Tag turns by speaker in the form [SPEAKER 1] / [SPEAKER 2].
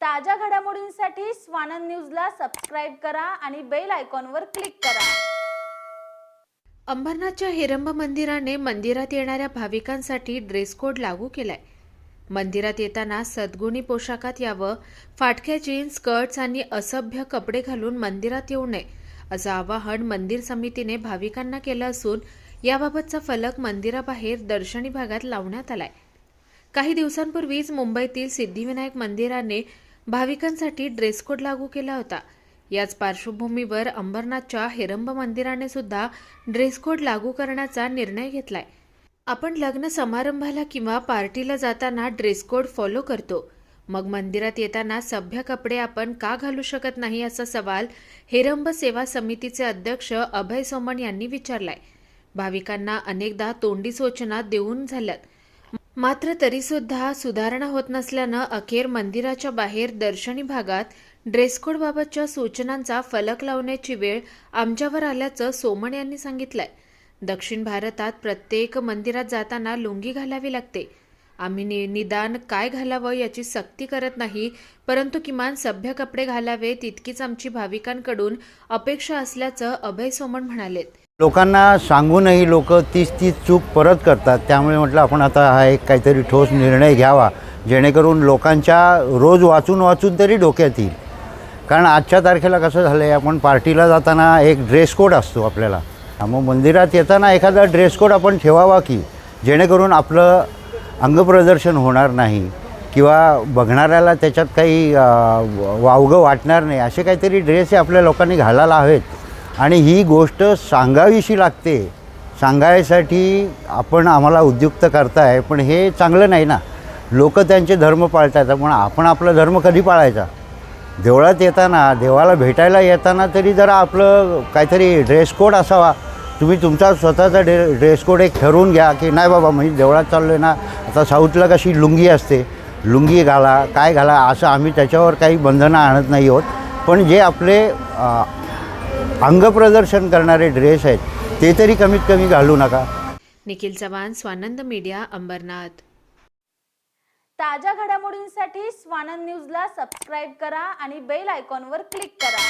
[SPEAKER 1] ताज्या घडामोडींसाठी स्वानंद न्यूजला सबस्क्राईब करा आणि बेल आयकॉनवर क्लिक करा.
[SPEAKER 2] अंबरनाथच्या हिरंब मंदिराने मंदिरात येणाऱ्या भाविकांसाठी ड्रेस कोड लागू केलाय. मंदिरात येताना सद्गुणी पोशाखात यावं फाटक्या जीन्स स्कर्ट्स आणि असभ्य कपडे घालून मंदिरात येऊ नये असं आवाहन मंदिर समितीने भाविकांना केलं असून याबाबतचा फलक मंदिराबाहेर दर्शनी भागात लावण्यात आलाय. काही दिवसांपूर्वीच मुंबईतील सिद्धिविनायक मंदिराने भाविकांसाठी ड्रेस कोड लागू केला होता. याच पार्श्वभूमीवर अंबरनाथच्या हेरंब मंदिराने सुद्धा ड्रेस कोड लागू करण्याचा निर्णय घेतलाय. आपण लग्न समारंभाला किंवा पार्टीला जाताना ड्रेस कोड फॉलो करतो. मग मंदिरात येताना सभ्य कपडे आपण का घालू शकत नाही असा सवाल हेरंब सेवा समितीचे अध्यक्ष अभय सोमण यांनी विचारलाय. भाविकांना अनेकदा तोंडी सूचना देऊन झाल्यात. मात्र तरीसुद्धा सुधारणा होत नसल्यानं अखेर मंदिराच्या बाहेर दर्शनी भागात ड्रेसकोडबाबतच्या सूचनांचा फलक लावण्याची वेळ आमच्यावर आल्याचं सोमण यांनी सांगितलंय. दक्षिण भारतात प्रत्येक मंदिरात जाताना लुंगी घालावी लागते. आम्ही नि निदान काय घालावं याची सक्ती करत नाही परंतु किमान सभ्य कपडे घालावे तितकीच आमची भाविकांकडून अपेक्षा असल्याचं अभय सोमण म्हणालेत.
[SPEAKER 3] लोकांना सांगूनही लोक तीच तीच चूक परत करतात. त्यामुळे म्हटलं आपण आता हा एक काहीतरी ठोस निर्णय घ्यावा जेणेकरून लोकांच्या रोज वाचून वाचून तरी डोक्यात येईल. कारण आजच्या तारखेला कसं झालं आहे आपण पार्टीला जाताना एक ड्रेस कोड असतो आपल्याला. मग मंदिरात येताना एखादा ड्रेस कोड आपण ठेवावा की जेणेकरून आपलं अंगप्रदर्शन होणार नाही किंवा बघणाऱ्याला त्याच्यात काही वावगं वाटणार नाही. असे काहीतरी ड्रेस हे आपल्या लोकांनी घालायला हवेत. आणि ही गोष्ट सांगावीशी लागते. सांगायसाठी आपण आम्हाला उद्युक्त करताय पण हे चांगलं नाही ना. लोक त्यांचे धर्म पाळतात पण आपण आपला धर्म कधी पाळायचा? देवळात येताना देवाला भेटायला येताना तरी जरा आपलं काहीतरी ड्रेस कोड असावा. तुम्ही तुमचा स्वतःचा ड्रे ड्रेस कोड एक ठरवून घ्या की नाही बाबा म्हणजे देवळात चाललो आहे ना आता साऊथला कशी लुंगी असते? लुंगी घाला काय घाला? असं आम्ही त्याच्यावर काही बंधनं आणत नाही आहोत. पण जे आपले अंगप्रदर्शन करणारे ड्रेस आहेत ते तरी कमीत कमी घालू नका.
[SPEAKER 2] निखिल चव्हाण स्वानंद मीडिया अंबरनाथ.
[SPEAKER 1] ताज्या घडामोडींसाठी स्वानंद न्यूजला सबस्क्राईब करा आणि बेल आयकॉनवर क्लिक करा.